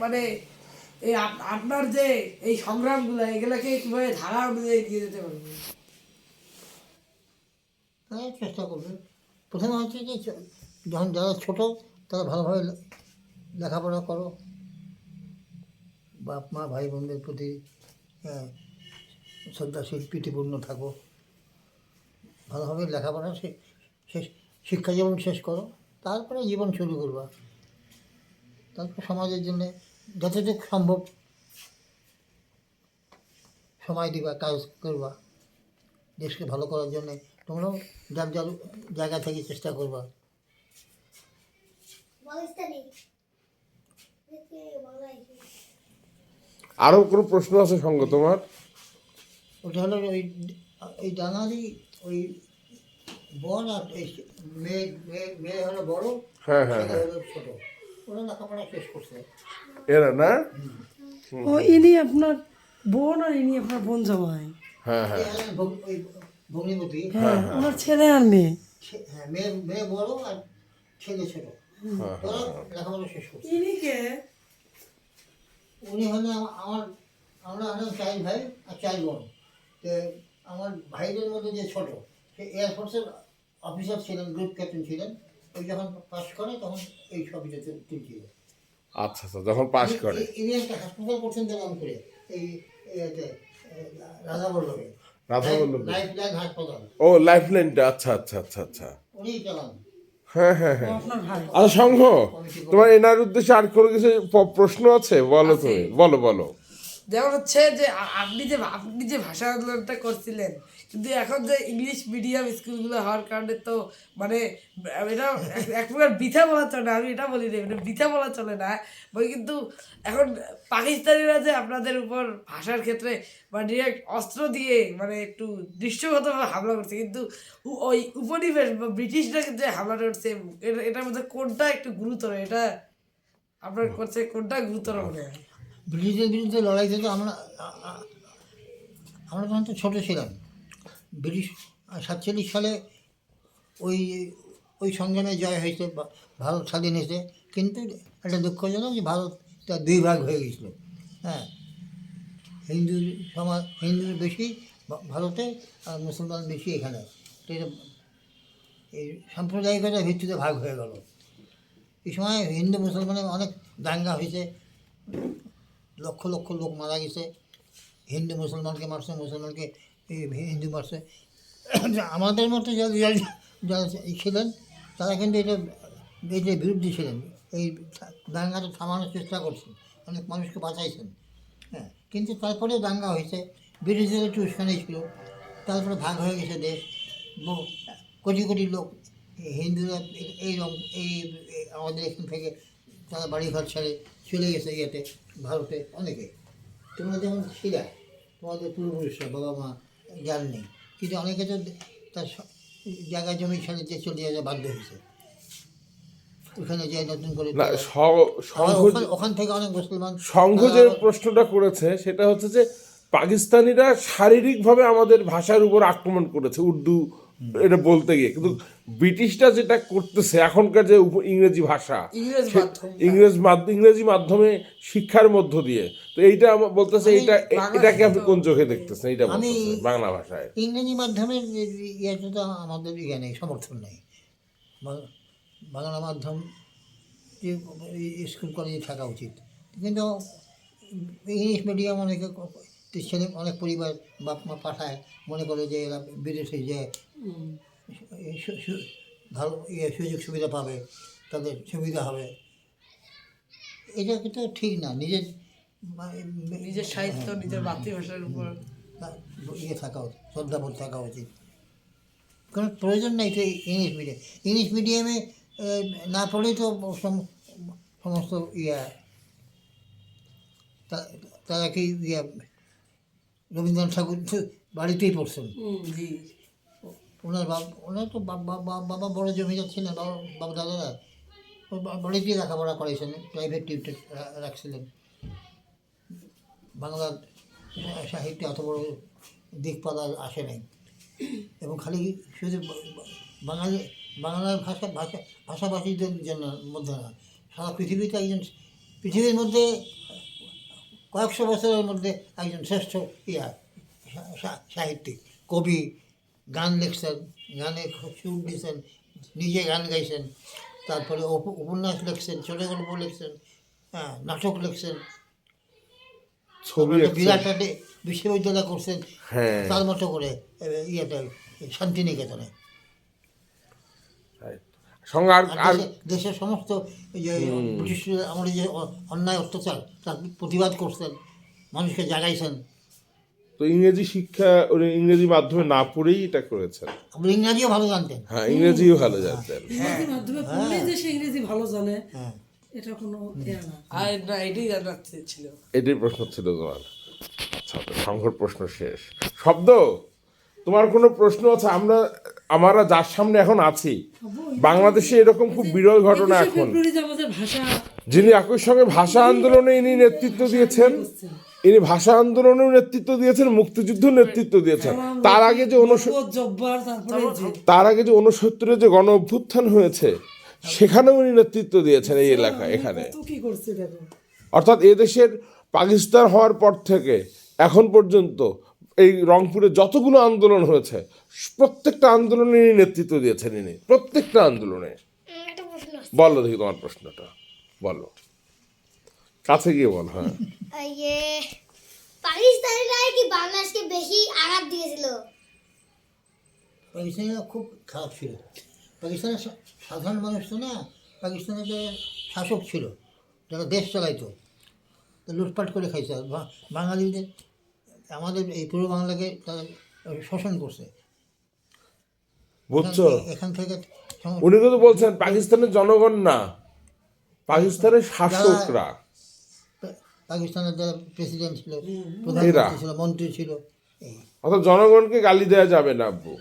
মানে এই আপনার যে এই সংগ্রামগুলো এগুলাকে কীভাবে ধারা অনুযায়ী দিয়ে যেতে পারবে? তারা চেষ্টা করবে। প্রথমে হচ্ছে যে যখন যারা ছোট তারা ভালোভাবে লেখাপড়া করো। বাপ মা ভাই বোনদের প্রতি হ্যাঁ, শ্রদ্ধাশীল প্রীতিপূর্ণ থাকো। ভালোভাবে লেখাপড়া শেষ শিক্ষা জীবন শেষ করো। তারপরে জীবন শুরু করবা। তারপর সমাজের জন্য যতটুকু সম্ভব সময় দিবা কাজ করবা দেশকে ভালো করার জন্যে। তোমরাও যার যার জায়গা থেকে চেষ্টা করবা। আরও কোনো প্রশ্ন আছে সঙ্গ তোমার? ওটা হলো ওই এই ডাঙারি ওই বড় আর এই মেয়ে মেয়ে মেয়ে হলো বড় হ্যাঁ হ্যাঁ হ্যাঁ। ছোট। ওরা লেখাপড়া শেষ করছে। এরা না? ও ইনি আপনার বোন আর ইনি আপনার বোন জামাই হ্যাঁ হ্যাঁ। ওই ভগ্নিপতি। হ্যাঁ ওনার ছেলে আর মেয়ে। ছে- হ্যাঁ মেয়ে মেয়ে বড় আর ছেলে ছোট। ওরা লেখাপড়া শেষ করছে। ইনি কে? উনি আমা- আমার আমরা হলাম ভাই আর চার বোন। তো আমার ভাইদের মধ্যে যে ছোট সে এয়ারফোর্সের অফিসার ছিলেন গ্রুপ ক্যাপ্টেন ছিলেন। ওই যখন পাস করে তখন এই ছবিটা আচ্ছা আচ্ছা যখন পাস করে। ইনি একটা হাসপাতাল করছেন নাম করে এই রাধা বল্লভে রাধা বল্লভে। লাইফ লাইন হাসপাতাল। ও লাইফ লাইনটা আচ্ছা আচ্ছা আচ্ছা আচ্ছা। উনি চালান হ্যাঁ হ্যাঁ হ্যাঁ। আপনার ভাই। আচ্ছা সংঘ তোমার এনার উদ্দেশ্যে আর কোনো কিছু প্রশ্ন আছে? বলো তুমি বলো বলো। যেমন হচ্ছে যে আপনি যে আপনি যে ভাষা আন্দোলনটা করছিলেন কিন্তু এখন যে ইংলিশ মিডিয়াম স্কুলগুলো হওয়ার কারণে তো মানে এটা এক- প্রকার বৃথা বলা চলে না, আমি এটা বলি না এটা বৃথা বলা চলে না। বই কিন্তু এখন পাকিস্তানিরা যে আপনাদের উপর ভাষার ক্ষেত্রে বা ডিরেক্ট অস্ত্র দিয়ে মানে একটু দৃশ্যগতভাবে হামলা করছে, কিন্তু ওই উপনিবেশ বা ব্রিটিশরা যে হামলা করছে এটা এটার মধ্যে কোনটা একটু গুরুতর, এটা আপনার করছে কোনটা গুরুতর মনে হয়? ব্রিটিশদের বিরুদ্ধে লড়াইতে তো আমরা আমরা তখন তো ছোটো ছিলাম। ব্রিটিশ সাতচল্লিশ সালে ওই ওই সংগ্রামে জয় হয়েছে ভারত স্বাধীন হয়েছে। কিন্তু একটা দুঃখজনক যে ভারত তার দুই ভাগ হয়ে গেছিল। হ্যাঁ হিন্দু সমাজ হিন্দু বেশি ভারতে আর মুসলমান বেশি এখানে। তো এটা, এই সাম্প্রদায়িকতার ভিত্তিতে ভাগ হয়ে গেল। এই সময় হিন্দু মুসলমানের অনেক দাঙ্গা হয়েছে। লক্ষ লক্ষ লোক মারা গেছে। হিন্দু মুসলমানকে মারছে মুসলমানকে হিন্দু মারছে আমাদের মতো যারা যারা- ছিলেন, তারা কিন্তু এটা এটার বিরুদ্ধে ছিলেন। এই দাঙ্গাটা থামানোর চেষ্টা করছেন, অনেক মানুষকে বাঁচাইছেন। হ্যাঁ কিন্তু তারপরে দাঙ্গা হয়েছে। ব্রিটিশদের একটু উস্কানি ছিল, তারপরে ভাগ হয়ে গেছে দেশ। কোটি কোটি লোক হিন্দুরা এই- রকম এই আমাদের এখান থেকে তারা বাড়িঘর ছেড়ে চলে গেছে ইয়েতে, ভারতে অনেকে। তোমরা যেমন ছিলা, তোমাদের পূর্বপুরুষরা, বাবা মা জ্ঞান নেই। কিন্তু অনেকে তো তার জায়গায় জায়গা জমি ছেড়ে যে চলে যেতে বাধ্য হয়েছে। ওখানে যে নতুন করে না ওখান- থেকে অনেক মুসলমান সংঘ তারা যে প্রশ্নটা করেছে সেটা হচ্ছে যে পাকিস্তানিরা শারীরিকভাবে আমাদের ভাষার উপর আক্রমণ করেছে উর্দু এটা বলতে গিয়ে। কিন্তু ব্রিটিশরা যেটা করতেছে এখনকার যে ইংরেজি ভাষা ইংরেজ মাধ্যম। ইংরেজি মাধ্যমে শিক্ষার মধ্য দিয়ে। তো এইটা বলতেছে এইটা এটাকে আপনি কোন চোখে দেখতেছেন? আমি- বাংলা ভাষায়। ইংরেজি মাধ্যমের ইয়েটা তো আমাদের ইয়ে নেই সমর্থন নেই। বাংলা মাধ্যম স্কুল কলেজে থাকা উচিত। কিন্তু ইংলিশ মিডিয়াম অনেকে ছেলে অনেক পরিবার বাপ মা পাঠায় মনে করে যে এরা বিদেশে যে সু- সু- ভালো ইয়ে সুযোগ সুবিধা পাবে তাদের সুবিধা হবে। এটা কিন্তু ঠিক না নিজের নিজের সাহিত্য নিজের মাতৃভাষার উপর। ইয়ে থাকা উচিত শ্রদ্ধাবোধ থাকা উচিত। কোনো প্রয়োজন নেই তো ইংলিশ মিডিয়াম। ইংলিশ মিডিয়ামে না পড়লেই তো সম- সমস্ত ইয়া তারা কি ইয়া রবীন্দ্রনাথ ঠাকুর বাড়িতেই পড়ছেন? জি। ওনার বাবা ওনার তো বাবা বড় জমিদার ছিলেন, বাবা বাবা দাদারা। ও বা- বাড়িতেই লেখাপড়া করেছেন প্রাইভেট টিউটর রাখছিলেন। বাংলার সাহিত্যে অত বড় দিকপাল আসে নাই। এবং খালি শুধু বাঙালি বাংলার ভাষা ভাষা, ভাষাভাষীদের জন্য মধ্যে না, সারা পৃথিবীতে একজন, পৃথিবীর মধ্যে কয়েকশো বছরের মধ্যে একজন শ্রেষ্ঠ ইয়া সাহিত্যিক, কবি গান লিখছেন গানে সুর দিয়েছেন নিজে গান গাইছেন। তারপরে উপন্যাস লিখছেন ছোটো গল্প লিখছেন হ্যাঁ নাটক লিখছেন। ছবি বিরাট বিশ্ববিদ্যালয় করছেন হ্যাঁ। তার মতো করে এ, ইয়েতে শান্তিনিকেতনে. সঙ্গে আর দেশের সমস্ত যে ব্রিটিশ আমাদের যে অন্যায় অত্যাচার তার প্রতিবাদ করছেন মানুষকে জাগাইছেন। তো ইংরেজি শিক্ষা উনি ইংরেজি মাধ্যমে না পড়েই এটা করেছেন। আপনি ইংরাজিও ভালো জানতেন। হ্যাঁ ইংরেজিও ভালো জানতেন। ইংরেজি মাধ্যমে পড়লেই যে সে ইংরেজি ভালো জানে হ্যাঁ। এটা কোনো ইয়ে না। আর না এটাই জানার ছিল। এটাই প্রশ্ন ছিল তোমার। আচ্ছা সংকট প্রশ্ন শেষ। শব্দ তোমার কোনো প্রশ্ন আছে? আমরা আমরা যার সামনে এখন আছি। বাংলাদেশে এরকম খুব বিরল ঘটনা এখন। যিনি একই সঙ্গে ভাষা আন্দোলনে ইনি নেতৃত্ব দিয়েছেন। ইনি ভাষা আন্দোলনেও নেতৃত্ব দিয়েছেন মুক্তিযুদ্ধ নেতৃত্ব দিয়েছেন। তার আগে যে তার আগে যে উনসত্তরে যে গণ অভ্যুত্থান হয়েছে সেখানেও উনি নেতৃত্ব দিয়েছেন এই এলাকায় এখানে অর্থাৎ এদেশের পাকিস্তান হওয়ার পর থেকে এখন পর্যন্ত এই রংপুরে যতগুলো আন্দোলন হয়েছে প্রত্যেকটা আন্দোলনে ইনি নেতৃত্ব দিয়েছেন ইনি প্রত্যেকটা আন্দোলনে। বলো দেখি তোমার প্রশ্নটা বলো। কাছে গিয়ে বল হ্যাঁ। এই যে পাকিস্তানিরাই কি বাংলাদেশকে বেশি আঘাত দিয়েছিল? পাকিস্তানিরা খুব খারাপ ছিল। পাকিস্তানের সাধারণ মানুষ তো না পাকিস্তানের যে শাসক ছিল যারা দেশ চালাইতো লুটপাট করে খাইছে। বাঙালিদের আমাদের এই পূর্ব বাংলাকে তারা শোষণ করছে। বুঝছ? এখান- থেকে উনি কিন্তু বলছেন পাকিস্তানের জনগণ না পাকিস্তানের শাসকরা। পাকিস্তানের যারা প্রেসিডেন্ট ছিল। প্রধানমন্ত্রী ছিল মন্ত্রী ছিল অর্থাৎ জনগণকে গালি দেওয়া যাবে না আব্বু।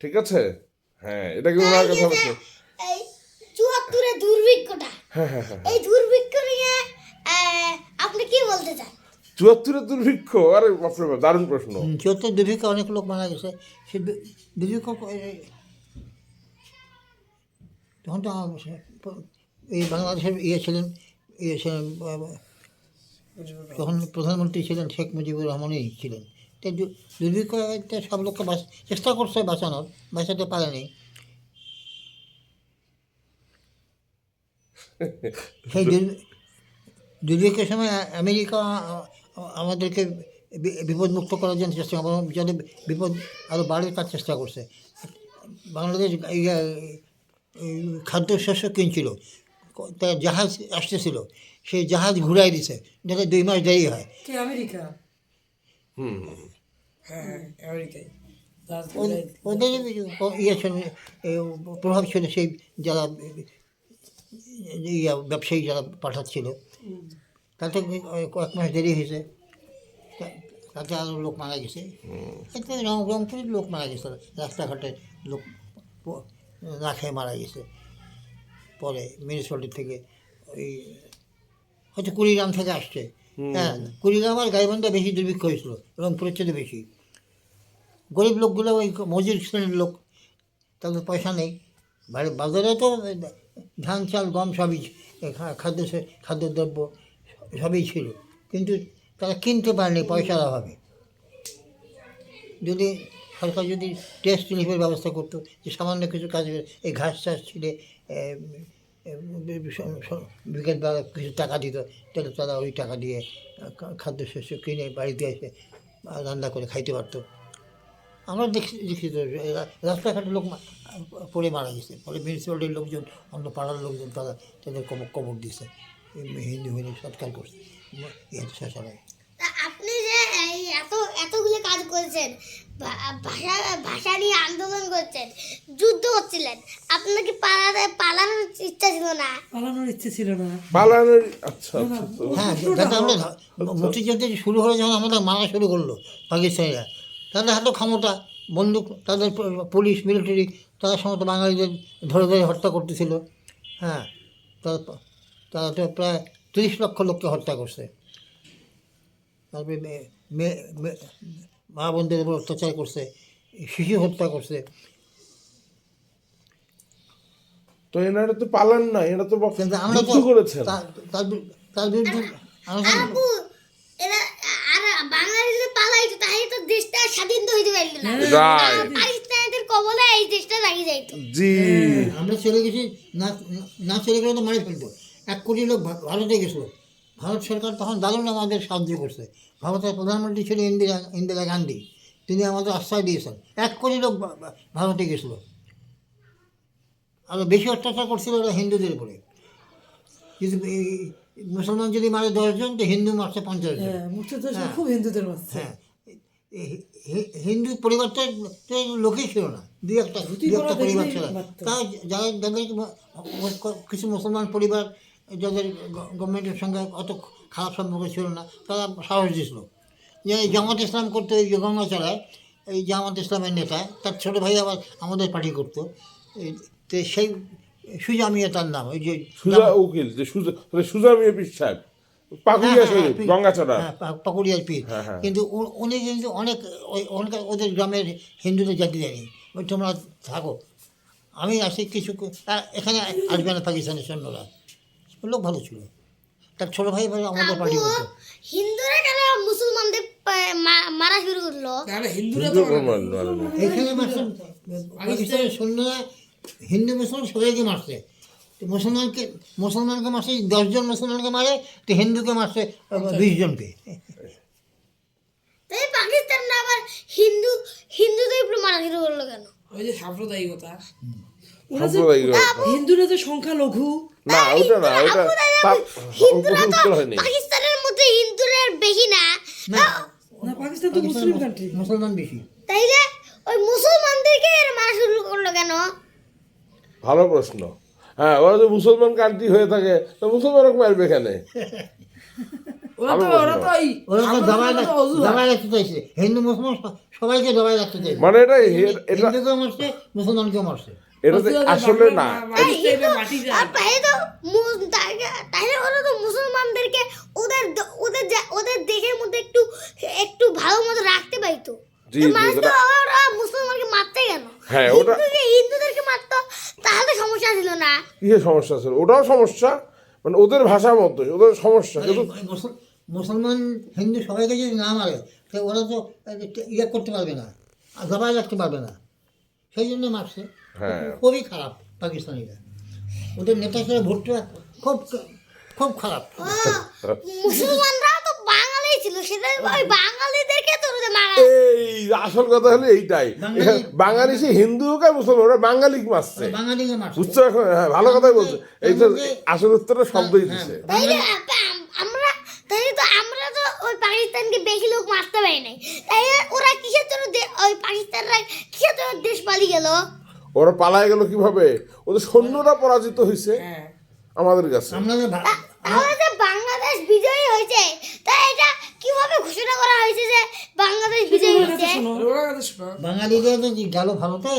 ঠিক আছে? হ্যাঁ এটা কি ওনার কথা বলছে। এই চুয়াত্তরের দুর্ভিক্ষটা হ্যাঁ হ্যাঁ হ্যাঁ। এই দুর্ভিক্ষ নিয়ে আপনি কি বলতে চান? চুয়াত্তরের দুর্ভিক্ষ? আরে বাপরে বাপ দারুণ প্রশ্ন। চুয়াত্তর দুর্ভিক্ষে অনেক লোক মারা গেছে। সে দুর্ভিক্ষ এই- তখন তো এই বাংলাদেশের ইয়ে ছিলেন ইয়ে ছিলেন তখন প্রধানমন্ত্রী ছিলেন শেখ মুজিবুর রহমানই ছিলেন। তো দু- দুর্ভিক্ষতে সব লোককে চেষ্টা করছে বাঁচানোর, বাঁচাতে পারেনি। সেই দুর্ভি- দুর্ভিক্ষের সময় আমেরিকা, আমাদেরকে বিপদমুক্ত করার জন্য চেষ্টা করে যাতে বিপদ আরও বাড়ে তার চেষ্টা করছে। বাংলাদেশ খাদ্যশস্য কিনছিল তার জাহাজ আসতেছিল। সেই জাহাজ ঘুরাই দিছে। যাতে দুই মাস দেরি হয়। কে আমেরিকা? হুম। হ্যাঁ আমেরিকায়। ওদের ইয়ে ছিল এই প্রভাব ছিল সেই যারা ইয়া ব্যবসায়ী যারা পাঠাচ্ছিল তাতে কয়েক মাস দেরি হয়েছে। তাতে আরও লোক মারা গেছে। এতে রং রংপুরের লোক মারা গেছে। রাস্তাঘাটে লোক না খেয়ে মারা গেছে। পরে মিউনিসিপ্যালিটি থেকে ওই হয়তো কুড়িগ্রাম থেকে আসছে। হ্যাঁ কুড়িগ্রাম আর গাইবান্ধা বেশি দুর্ভিক্ষ হয়েছিল রংপুরের চেয়ে বেশি। গরিব লোকগুলো ওই মজুর শ্রেণির লোক তাদের পয়সা নেই। বাজারে তো ধান চাল গম সবই খাদ্য খাদ্যদ্রব্য সবই ছিল। কিন্তু তারা কিনতে পারেনি পয়সার অভাবে। যদি সরকার যদি টেস্ট রিলিফের ব্যবস্থা করতো যে সামান্য কিছু কাজ এই ঘাস চাষ ছিলে বিকেলবেলা কিছু টাকা দিত তাহলে তারা ওই টাকা দিয়ে খাদ্যশস্য কিনে বাড়িতে এসে রান্না করে খাইতে পারতো। আমরা দেখছি দেখছি তো রাস্তাঘাটে লোক পড়ে মারা গেছে পরে মিউনিসিপ্যালিটির লোকজন অন্য পাড়ার লোকজন তারা তাদের কবর কবর দিয়েছে। এই হিন্দু হইলে সৎকার করছে। আপনি যে এই এত এতগুলো কাজ করেছেন ভাষা ভাষা নিয়ে আন্দোলন করছেন যুদ্ধ করছিলেন। আপনার কি পালাতে পালানোর ইচ্ছা ছিল না? পালানোর ইচ্ছে ছিল না। পালানোর আচ্ছা আচ্ছা হ্যাঁ যাতে আমরা মুক্তিযুদ্ধ শুরু হলো যখন আমাদের মারা শুরু করল পাকিস্তানিরা তাদের হাতে ক্ষমতা বন্দুক তাদের পুলিশ মিলিটারি তারা সমস্ত বাঙালিদের ধরে ধরে হত্যা করতেছিল। হ্যাঁ তারা তারা তো প্রায় তিরিশ লক্ষ লোককে হত্যা করছে। তারপরে মে- বোনদের উপর অত্যাচার করছে শিশু হত্যা করছে। তো এনারা তো পালান না এরা তো কিন্তু আমরা তো করেছেন। তার- বিরুদ্ধে আর বাংলাদেশ পালাইতো তো দেশটা স্বাধীন হইতে পারল না। Right. কবলে এই দেশটা লাগিয়ে যাইতো জি। আমরা চলে গেছি না না চলে গেলে তো মারে ফেলতো এক কোটি লোক ভারতে গেছিল। ভারত সরকার তখন দারুণ আমাদের সাহায্য করছে। ভারতের প্রধানমন্ত্রী ছিল ইন্দিরা ইন্দিরা গান্ধী। তিনি আমাদের আশ্রয় দিয়েছেন। এক কোটি লোক ভারতে গেছিল। আরও বেশি অত্যাচার করছিল ওরা হিন্দুদের উপরে। কিন্তু মুসলমান যদি মারে দশজন তো হিন্দু মারছে পঞ্চাশ জন। হ্যাঁ সময় খুব হিন্দুদের হ্যাঁ। হিন্দু পরিবারটা তো লোকই ছিল না। দুই একটা দুই একটা পরিবার ছিল। তা যারা যাদের কিছু মুসলমান পরিবার যাদের গভর্নমেন্টের সঙ্গে অত খারাপ সম্পর্ক ছিল না তারা সাহস দিয়েছিল। যে এই জামাত ইসলাম করতো এই গঙ্গা চালায় এই জামাত ইসলামের নেতা তার ছোটো ভাই আবার আমাদের পার্টি করতো। তো সেই সুজা মিয়া তার নাম ওই যে সুজা উকিল যে সুজা মানে সুজা মেয়ে পীর সাহেব পাকুড়িয়া হ্যাঁ, পাকুড়িয়ার পীর। হ্যাঁ, হ্যাঁ। কিন্তু উনি কিন্তু অনেক ওই অনেক ওদের গ্রামের হিন্দুদের জাতি দেয়নি ওই তোমরা থাকো। আমি আসি কিছু এখানে আসবে না পাকিস্তানের সৈন্যরা। লোক ভালো ছিল। তার ছোটো ভাই ভাই আমাদের পার্টি করতো। হিন্দুরা কেন মুসলমানদের মারা শুরু করল। তাহলে হিন্দুরা হিন্দু তো মানে। এখানে মারছে পাকিস্তানের সৈন্যরা হিন্দু মুসলমান সবাইকে মারছে। মুসলমানকে মুসলমানকে মারছে দশজন মুসলমানকে মারে তো হিন্দুকে মারছে বিশ জনকে তাই পাকিস্তান না আবার হিন্দু হিন্দুদের উপরে মারা শুরু করল কেন? ওই যে সাম্প্রদায়িকতা। ওরা যে হিন্দুরা যে সংখ্যা লঘু না ওটা না ওটা হিন্দুরা তো পাকিস্তানের মধ্যে হিন্দুরা বেশি না। না পাকিস্তান তো মুসলিম কান্ট্রি মুসলমান বেশি। তাইলে ওই মুসলমানদেরকে এরা মারা শুরু করল কেন? ভালো প্রশ্ন। হ্যাঁ ওরা তো মুসলমান কান্ট্রি হয়ে থাকে তো মুসলমান মারবে এখানে ওরা তো ওরা তো ওরা তো দাবায় সাম্প্রদায়িকতা রাখ- অজুহাত। দাবায় রাখতে চাইছে। হিন্দু মুসলমান সবাইকে দাবায় রাখতে চাইছে। মানে এটা হিন্দুকেও মারছে মুসলমানকেও মারছে। এটা আসলে না ওরা তো মুসলমানদেরকে ওদের ওদের ওদের দেশের মধ্যে একটু একটু ভালো মতো রাখতে পাইতো। মুসলমানকে মারতে কেন? হ্যাঁ, ওটা- হিন্দুদেরকে মারতো তাহলে সমস্যা ছিল না। কিসের সমস্যা ছিল ওটাও সমস্যা মানে ওদের ভাষা মতো ওদের সমস্যা কিন্তু মানে মুসলমান হিন্দু সবাইকে যদি না মারে ওরা তো ইয়ে করতে পারবে না আর দাবায় রাখতে পারবে না। সেই জন্য মারছে। হ্যাঁ। খুবই খারাপ পাকিস্তানিরা। ওদের নেতা ছিল ভুট্টো খুব খুব খারাপ। মুসলমানরাও তো বাঙালি ছিল সেটা ওই বাঙালিদেরকে তো মারা এই আসল কথা হলো এইটাই। বাঙালি- সে হিন্দু হোক আর মুসলমান ওরা বাঙালি মারছে। বাঙালিকে মারছে। এখন? হ্যাঁ ভালো কথাই বলছে। এই তো আসল উত্তরটা শব্দই হ্যাঁ, দিচ্ছে তাইলে আম- আমরা তাইলে তো আমরা তো ওই পাকিস্তানকে বেশি লোক মারতে পারি নাই। তাই ওরা কিসের জন্য ওই পাকিস্তানরা কিসের জন্য দেশ পালিয়ে গেল? ওরা পালায় গেল কীভাবে? ওদের সৈন্যরা পরাজিত হয়েছে হ্যাঁ। আমাদের কাছে। তাহলে বাংলাদেশ বিজয়ী হয়েছে তা এটা কীভাবে ঘোষণা করা হয়েছে যে বাংলাদেশ বিজয়ী হয়েছে? বাঙালিদের যে গেল ভারতে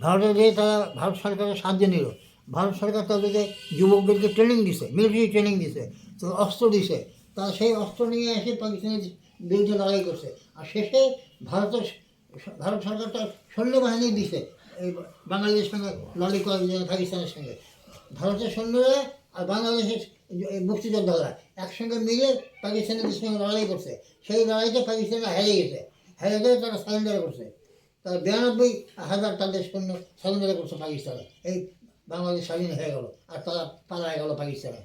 ভারতে যে তারা ভারত সরকারের সাহায্য নিল। ভারত সরকার তাদেরকে যুবকদেরকে ট্রেনিং দিছে মিলিটারি ট্রেনিং দিছে তো অস্ত্র দিছে। তারা সেই অস্ত্র নিয়ে এসে পাকিস্তানের বিরুদ্ধে লড়াই করছে। আর শেষে ভারতের ভারত সরকারটা সৈন্যবাহিনী দিছে। এই বাঙালিদের সঙ্গে লড়াই করার জন্য, পাকিস্তানের সঙ্গে। ভারতের সৈন্যরা আর বাংলাদেশের মুক্তিযোদ্ধারা একসঙ্গে মিলে পাকিস্তানের সঙ্গে লড়াই করছে। সেই লড়াইতে পাকিস্তানরা হেরে গেছে। হেরে গেলে তারা সারেন্ডার করছে। তারা বিরানব্বই হাজার তাদের সৈন্য সারেন্ডার করছে পাকিস্তানে। এই বাংলাদেশ স্বাধীন হয়ে গেল। আর তারা পালায় গেল পাকিস্তানে।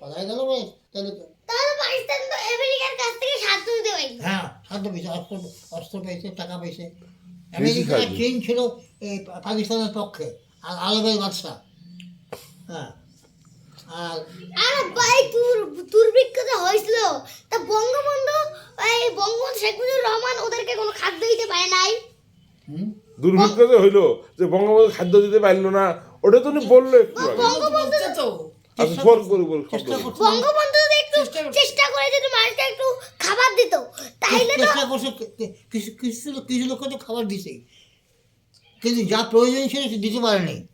পালায় গেল বলে তাহলে তাহলে পাকিস্তান তো আমেরিকার কাছ থেকে সাহায্য নিতে পারি। হ্যাঁ সাহায্য পেয়েছে অস্ত্র অস্ত্র পেয়েছে টাকা পেয়েছে। আমেরিকা চীন ছিল এই পাকিস্তানের পক্ষে আর আরবের বাদশা হ্যাঁ আর আর ভাই তুর দুর্ভিক্ষ যে হয়েছিল তা বঙ্গবন্ধু এই বঙ্গবন্ধু শেখ মুজিবুর রহমান ওদেরকে কোনো খাদ্য দিতে পারে নাই? হুম? দুর্ভিক্ষ যে হইল যে বঙ্গবন্ধু খাদ্য দিতে পারল না ওটা তো উনি বলল একটু আগে। বলছে তো আচ্ছা বল বঙ্গবন্ধু একটু চেষ্টা করে যদি মানুষকে একটু খাবার দিত তাইলে চেষ্টা করছে কি- কি- কিছু কিছু লোক- লোককে তো খাবার দিছে। কিন্তু যা প্রয়োজন ছিল সে দিতে পারেনি।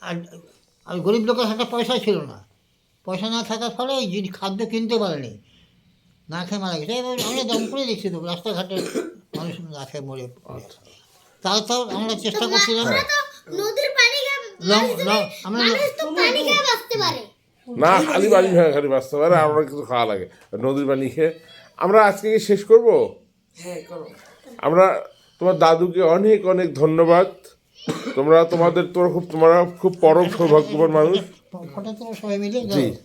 আর আর গরিব লোকের হাতে পয়সা ছিল না। পয়সা না থাকার ফলে ওই জিনিস খাদ্য কিনতে পারেনি না খেয়ে মারা গেছে। এবার আমরা দম করে দেখছি তো রাস্তাঘাটে মানুষ না খেয়ে মরে পড়ে। তাও তাও আমরা চেষ্টা করছিলাম। নদীর পানি না খালি পানি খেয়ে খালি বাঁচতে পারে আমরা কিছু খাওয়া লাগে। নদীর পানি খেয়ে। আমরা আজকে কি শেষ করব? হ্যাঁ আমরা তোমার দাদুকে অনেক অনেক ধন্যবাদ। তোমরা তোমাদের তোমরা খুব তোমরা খুব পরম সৌভাগ্যবান মানুষ। জি।